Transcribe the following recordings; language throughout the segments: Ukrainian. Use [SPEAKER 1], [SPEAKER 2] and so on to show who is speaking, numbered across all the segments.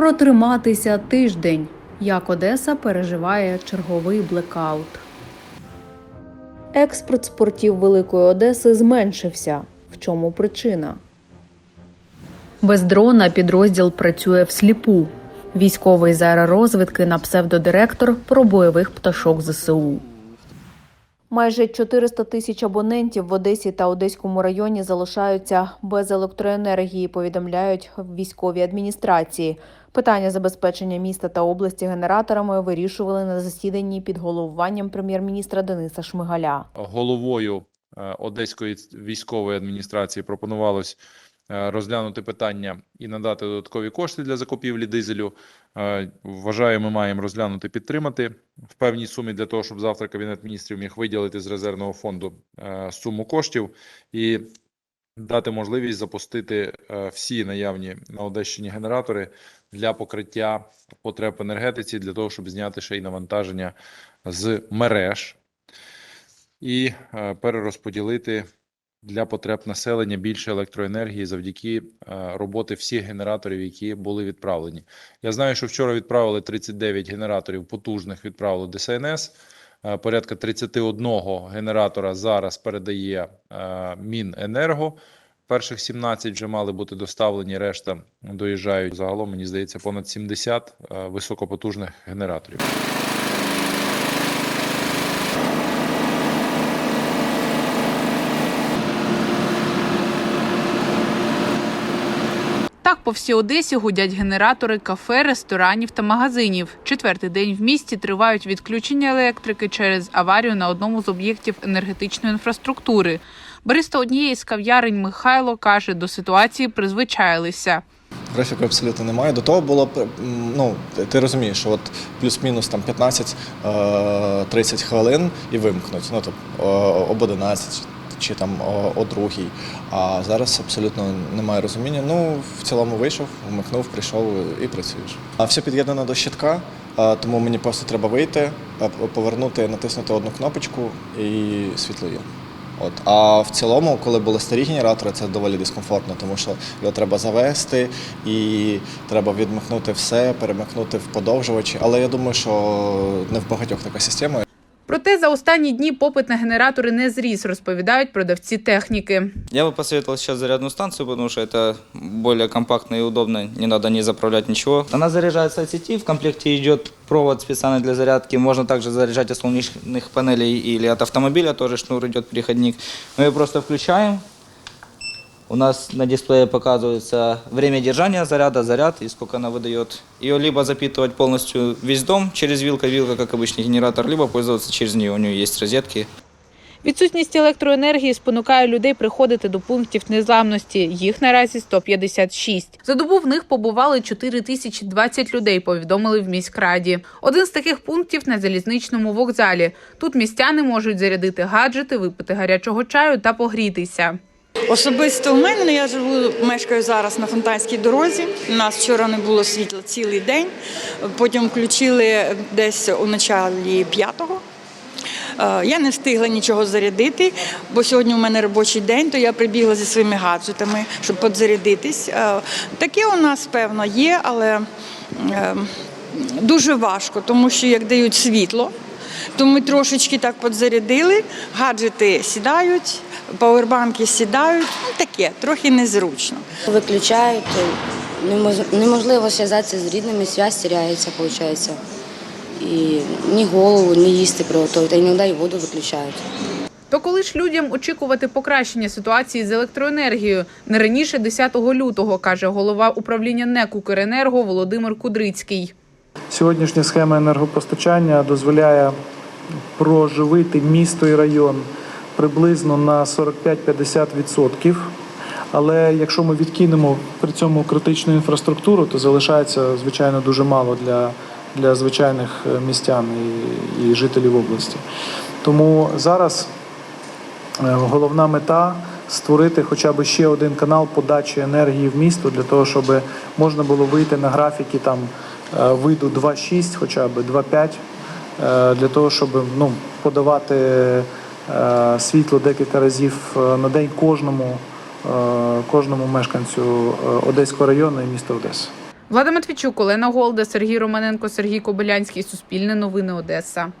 [SPEAKER 1] Протриматися тиждень. Як Одеса переживає черговий блекаут. Експорт з портів Великої Одеси зменшився. В чому причина? Без дрона підрозділ працює всліпу. Військовий з аеророзвідки на псевдодиректор про бойових пташок ЗСУ. Майже 400 тисяч абонентів в Одесі та Одеському районі залишаються без електроенергії, повідомляють в військовій адміністрації. Питання забезпечення міста та області генераторами вирішували на засіданні під головуванням прем'єр-міністра Дениса Шмигаля.
[SPEAKER 2] головою е, Одеської військової адміністрації пропонувалось е, розглянути питання і надати додаткові кошти для закупівлі дизелю. Е, Вважаю, ми маємо розглянути, підтримати в певній сумі для того, щоб завтра Кабінет міністрів міг виділити з резервного фонду суму коштів і дати можливість запустити е, всі наявні на Одещині генератори для покриття потреб енергетиці, для того, щоб зняти ще й навантаження з мереж і е, перерозподілити для потреб населення більше електроенергії завдяки е, роботи всіх генераторів, які були відправлені. Я знаю, що вчора відправили 39 генераторів потужних, відправили ДСНС. Е, Порядка 31 генератора зараз передає е, Міненерго. Перших 17 вже мали бути доставлені, решта доїжджають. Загалом, мені здається, понад 70 е, високопотужних генераторів.
[SPEAKER 3] По всій Одесі гудять генератори кафе, ресторанів та магазинів. Четвертий день в місті тривають відключення електрики через аварію на одному з об'єктів енергетичної інфраструктури. Бариста однієї з кав'ярень Михайло каже, до ситуації призвичаїлися.
[SPEAKER 4] Графіку абсолютно немає. До того було ну, ти- розумієш, що от плюс-мінус там 15-30 хвилин і вимкнуть. Ну, тобто об 11 чи там о, другій. А зараз абсолютно немає розуміння. Ну, в цілому вийшов, вмикнув, прийшов і працюєш. А все під'єднано до щитка, тому мені просто треба вийти, повернути, натиснути одну кнопочку і світло є. От. А в цілому, коли були старі генератори, це доволі дискомфортно, тому що його треба завести і треба відмикнути все, перемикнути в подовжувачі. Але я думаю, що не в багатьох така система.
[SPEAKER 3] Проте за останні дні попит на генератори не зріс, розповідають продавці техніки.
[SPEAKER 5] Я бы посоветовал сейчас зарядную станцию, потому что это более компактно и удобно, не надо не заправлять ничего. Она заряжается от сети, в комплекте идет провод специальный для зарядки, можно также заряжать от солнечных панелей или от автомобиля, тоже шнур идет переходник. Мы ее просто включаем, у нас на дисплее показывается время держания заряда, заряд и сколько она выдает. Ее либо запитывать полностью весь дом через вилка, вилка, как обычный генератор, либо пользоваться через нее, у нее есть розетки.
[SPEAKER 3] Відсутність електроенергії спонукає людей приходити до пунктів незламності. Їх наразі 156. За добу в них побували 4020 людей, повідомили в міськраді. Один з таких пунктів на залізничному вокзалі. Тут містяни можуть зарядити гаджети, випити гарячого чаю та погрітися.
[SPEAKER 6] Особисто у мене ну, я живу, мешкаю зараз на Фонтанській дорозі. У нас вчора не було світла цілий день. Потім включили десь у началі п'ятого. Е, Я не встигла нічого зарядити, бо сьогодні у мене робочий день, то я прибігла зі своїми гаджетами, щоб підзарядитись. Е, Таке у нас, певно, є, але е, дуже важко, тому що як дають світло, то ми трошечки так підзарядили, гаджети сідають, пауербанки сідають. Ну таке, трохи незручно.
[SPEAKER 7] Виключають, немож- неможливо зв'язатися з рідними, зв'язь теряється, виходить. І ні голову, ні їсти приготувати, іноді і воду виключають.
[SPEAKER 3] То коли ж людям очікувати покращення ситуації з електроенергією не раніше 10 лютого, каже голова управління НЕК «Укренерго» Володимир Кудрицький.
[SPEAKER 8] Сьогоднішня схема енергопостачання дозволяє проживити місто і район приблизно на 45-50%. Але якщо ми відкинемо при цьому критичну інфраструктуру, то залишається звичайно дуже мало для, для звичайних е, містян і, і жителів області. Тому зараз Е, Головна мета створити хоча б ще один канал подачі енергії в місто для того, щоб можна було вийти на графіки там е, виду 2.6, хоча б 2.5, е, для того, щоб ну, подавати світло декілька разів е, на день кожному, е, кожному мешканцю е, Одеського району і міста Одеси.
[SPEAKER 3] Влада Матвійчук, Олена Голда, Сергій Романенко, Сергій Кобилянський. Суспільне новини Одеса.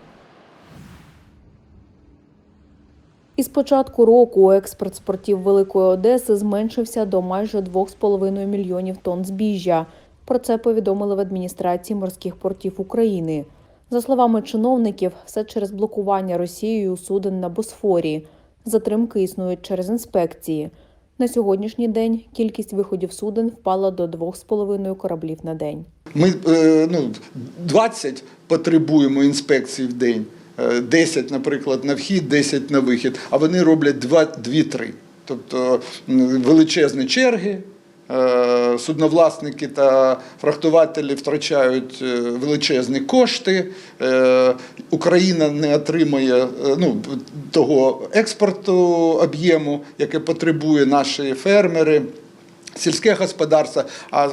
[SPEAKER 1] Із початку року експорт з портів Великої Одеси зменшився до майже 2,5 мільйонів тонн збіжжя. Про це повідомили в адміністрації морських портів України. За словами чиновників, все через блокування Росією суден на Босфорі. Затримки існують через інспекції. На сьогоднішній день кількість виходів суден впала до 2,5 кораблів на день.
[SPEAKER 9] Ми е, ну, 20 потребуємо інспекцій в день, Е, 10, наприклад, на вхід, 10 на вихід, а вони роблять 2-3. Тобто величезні черги. Судновласники та фрахтувателі втрачають е, величезні кошти. Е, Україна не отримує е, ну, того експорту об'єму, яке потребує наші фермери сільське господарство. А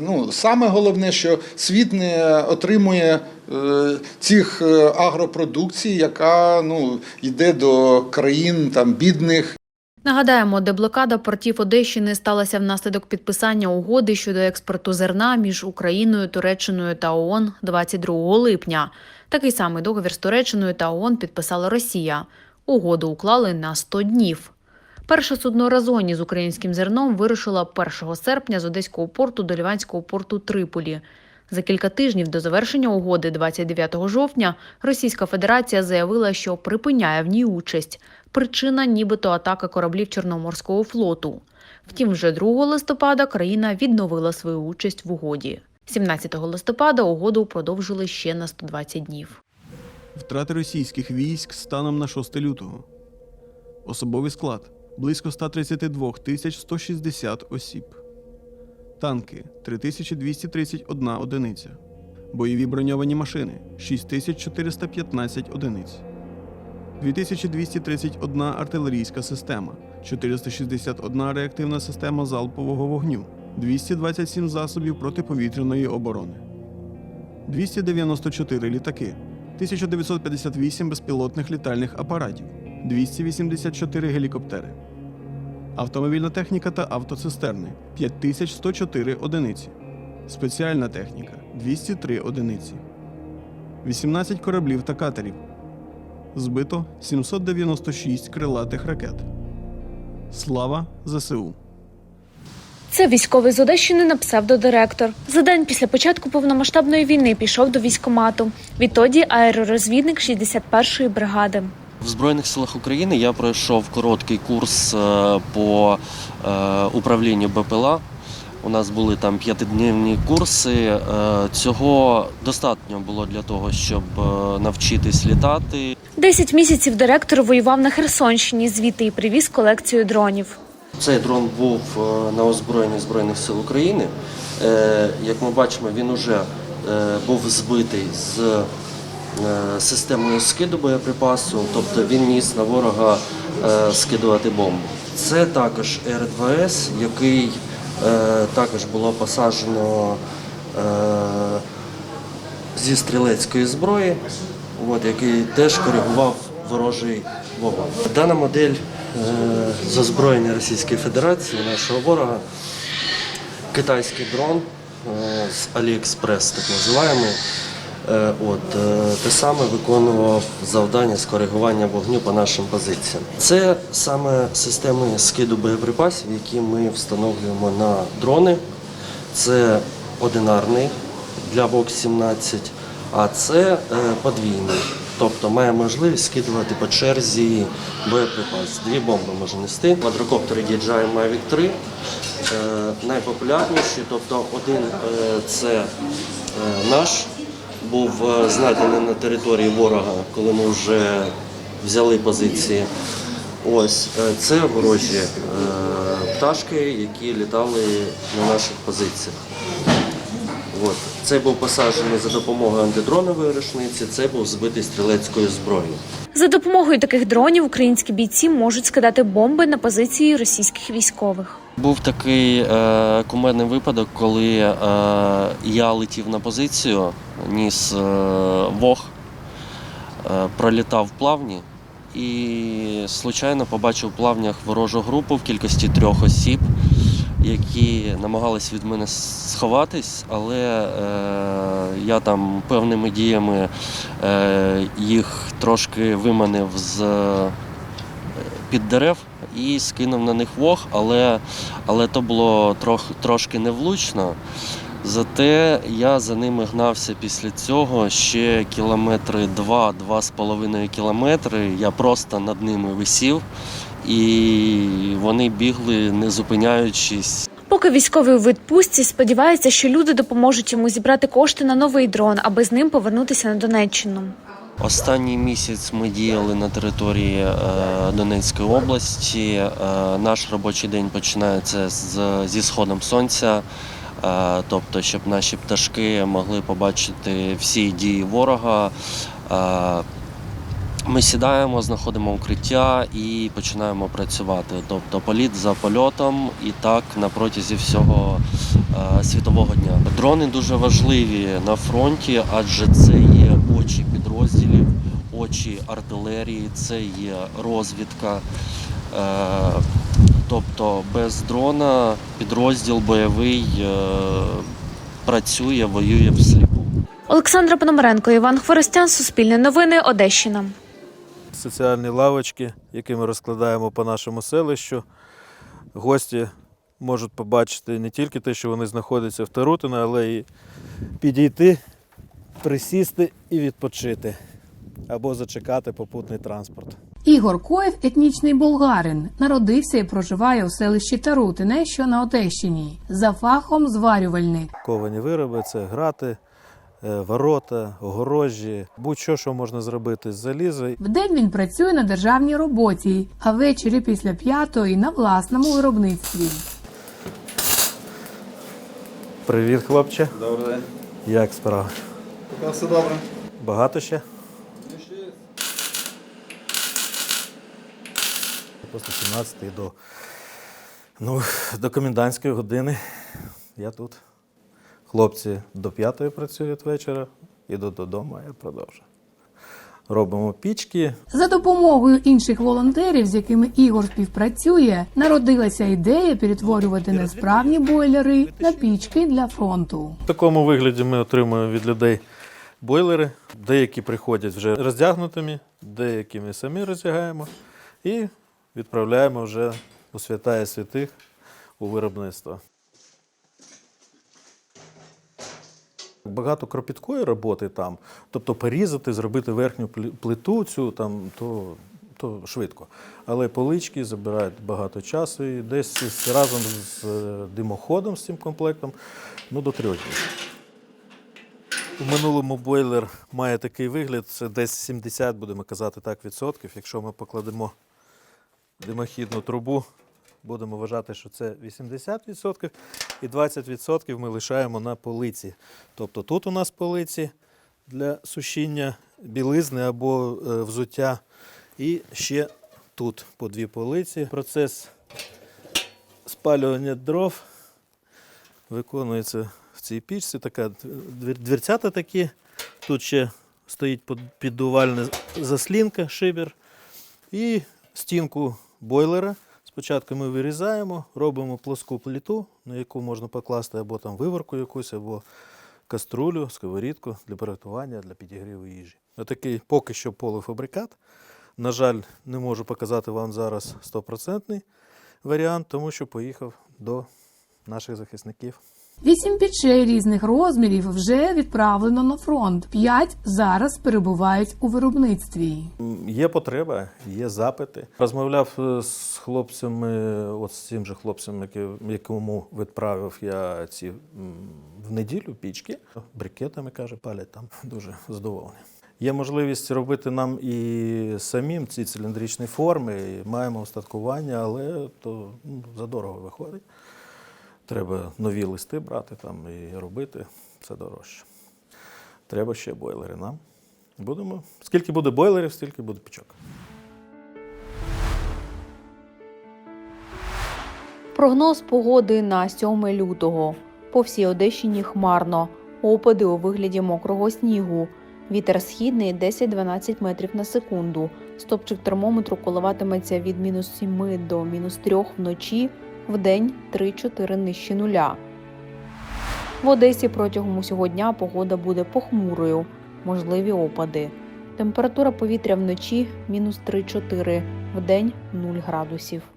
[SPEAKER 9] ну, саме головне, що світ не отримує цих агропродукцій, яка ну, йде до країн там, бідних.
[SPEAKER 1] Нагадаємо, деблокада портів Одещини сталася внаслідок підписання угоди щодо експорту зерна між Україною, Туреччиною та ООН 22 липня. Такий самий договір з Туреччиною та ООН підписала Росія. Угоду уклали на 100 днів. Перше судно «Разоні» з українським зерном вирушило 1 серпня з Одеського порту до Ліванського порту Триполі. За кілька тижнів до завершення угоди, 29 жовтня, Російська Федерація заявила, що припиняє в ній участь. Причина нібито атака кораблів Чорноморського флоту. Втім, вже 2 листопада країна відновила свою участь в угоді. 17 листопада угоду продовжили ще на 120 днів.
[SPEAKER 10] Втрати російських військ станом на 6 лютого. Особовий склад близько 132 тисяч 160 осіб. Танки 3231 одиниця. Бойові броньовані машини 6415 одиниць. 2231 артилерійська система, 461 реактивна система залпового вогню, 227 засобів протиповітряної оборони. 294 літаки, 1958 безпілотних літальних апаратів, 284 гелікоптери, автомобільна техніка та автоцистерни 5104 одиниці, спеціальна техніка 203 одиниці, 18 кораблів та катерів. Збито 796 крилатих ракет. Слава ЗСУ!
[SPEAKER 11] Це військовий з Одещини на псевдодиректор. За день після початку повномасштабної війни пішов до військкомату. Відтоді аеророзвідник 61-ї бригади.
[SPEAKER 12] В Збройних силах України я пройшов короткий курс е, по е, управлінню БПЛА. У нас були там п'ятидневні курси. Е, Цього достатньо було для того, щоб навчитись літати.
[SPEAKER 11] Десять місяців директор воював на Херсонщині, звідти і привіз колекцію дронів.
[SPEAKER 12] Цей дрон був на озброєнні Збройних сил України. Як ми бачимо, він уже був збитий з системою скиду боєприпасу, тобто він міг на ворога е, скидувати бомбу. Це також РДВС, який е, також було посаджено е, зі стрілецької зброї, який теж коригував ворожий вогонь. Дана модель е, з озброєння Російської Федерації, нашого ворога, китайський дрон е, з Аліекспрес, так називаємо. Е, От, е, те саме виконував завдання з коригування вогню по нашим позиціям. Це саме системи скиду боєприпасів, які ми встановлюємо на дрони. Це одинарний для ВОК-17, а це е, подвійний. Тобто має можливість скидувати по черзі боєприпас. Дві бомби може нести. Квадрокоптери DJI Mavic 3 е, найпопулярніші. Тобто один це наш, був е, знайдений на території ворога, коли ми вже взяли позиції. Ось е, це ворожі е, пташки, які літали на наших позиціях. От. Цей був посаджений за допомогою антидронової рушниці, цей був збитий стрілецькою зброєю.
[SPEAKER 11] За допомогою таких дронів українські бійці можуть скидати бомби на позиції російських військових.
[SPEAKER 12] Був такий е, кумедний випадок, коли е, я летів на позицію, ніс е, вог, е, пролітав плавні і случайно побачив плавнях ворожу групу в кількості трьох осіб, які намагались від мене сховатись, але е, я там певними діями е, їх трошки виманив з під дерев і скинув на них вог, але, але то було трох, трошки невлучно. Зате я за ними гнався після цього ще кілометри два-два з половиною кілометри. Я просто над ними висів, і вони бігли, не зупиняючись.
[SPEAKER 11] Поки військовий у відпустці сподівається, що люди допоможуть йому зібрати кошти на новий дрон, аби з ним повернутися на Донеччину.
[SPEAKER 12] Останній місяць ми діяли на території е, Донецької області. Е, наш робочий день починається зі сходом сонця, е, тобто, щоб наші пташки могли побачити всі дії ворога. Ми сідаємо, знаходимо укриття і починаємо працювати. Тобто політ за польотом і так на протязі всього світового дня. Дрони дуже важливі на фронті, адже це очі підрозділів, очі артилерії, це є розвідка. Е, тобто без дрона підрозділ бойовий е, працює, воює всліпу.
[SPEAKER 11] Олександра Пономаренко, Іван Хворостян, Суспільне новини, Одещина.
[SPEAKER 13] соціальні лавочки, які ми розкладаємо по нашому селищу. Гості можуть побачити не тільки те, що вони знаходяться в Тарутино, але і підійти, присісти і відпочити або зачекати попутний транспорт.
[SPEAKER 14] Ігор Коєв етнічний болгарин. Народився і проживає у селищі Тарутине, що на Одещині. За фахом зварювальник.
[SPEAKER 13] Ковані вироби це грати, е, ворота, огорожі, будь-що, що можна зробити з заліза.
[SPEAKER 14] Вдень він працює на державній роботі, а ввечері після п'ятої на власному виробництві.
[SPEAKER 13] Привіт, хлопче.
[SPEAKER 4] Добрий день.
[SPEAKER 13] Як справа?
[SPEAKER 4] Поки все добре.
[SPEAKER 13] Багато ще? Після 17 до, ну, до комендантської години я тут. Хлопці до 5 працюють вечора, іду додому, а я продовжую. Робимо пічки.
[SPEAKER 14] За допомогою інших волонтерів, з якими Ігор співпрацює, народилася ідея перетворювати несправні бойлери на пічки для фронту.
[SPEAKER 13] В такому вигляді ми отримуємо від людей бойлери. Деякі приходять вже роздягнутими, деякі ми самі роздягаємо і відправляємо вже у свята і святих у виробництво. Багато кропіткої роботи там, тобто порізати, зробити верхню плиту цю там, то, то швидко. Але полички забирають багато часу і десь разом з е, димоходом з цим комплектом ну, до трьох днів. У минулому бойлер має такий вигляд, це десь 70, будемо казати так, відсотків. Якщо ми покладемо димохідну трубу, будемо вважати, що це 80%, і 20% ми лишаємо на полиці. Тобто тут у нас полиці для сушіння білизни або е, взуття, і ще тут по дві полиці. Процес спалювання дров виконується цій пічці. Така дверцята такі. Тут ще стоїть піддувальна заслінка, шибер. І стінку бойлера. Спочатку ми вирізаємо, робимо плоску плиту, на яку можна покласти або там виварку якусь, або каструлю, сковорідку для приготування, для підігріву їжі. Отакий поки що полуфабрикат. На жаль, не можу показати вам зараз стопроцентний варіант, тому що поїхав до наших захисників.
[SPEAKER 14] Вісім пічей різних розмірів вже відправлено на фронт. П'ять зараз перебувають у виробництві.
[SPEAKER 13] Є потреба, є запити. Розмовляв е, з хлопцями, от з цим же хлопцем, якому відправив я ці в неділю пічки. Брикетами каже, палять там дуже задоволені. Є можливість робити нам і самим ці циліндричні форми, маємо устаткування, але то ну, задорого виходить. Треба нові листи брати там і робити. Це дорожче. Треба ще бойлери нам. Будемо. Скільки буде бойлерів, стільки буде пічок.
[SPEAKER 1] Прогноз погоди на 7 лютого. По всій Одещині хмарно. Опади у вигляді мокрого снігу. Вітер східний 10-12 метрів на секунду. Стопчик термометру коливатиметься від мінус 7 до мінус 3 вночі, вдень 3-4 нижче нуля. В Одесі протягом усього дня погода буде похмурою, можливі опади. Температура повітря вночі мінус 3-4, вдень 0 градусів.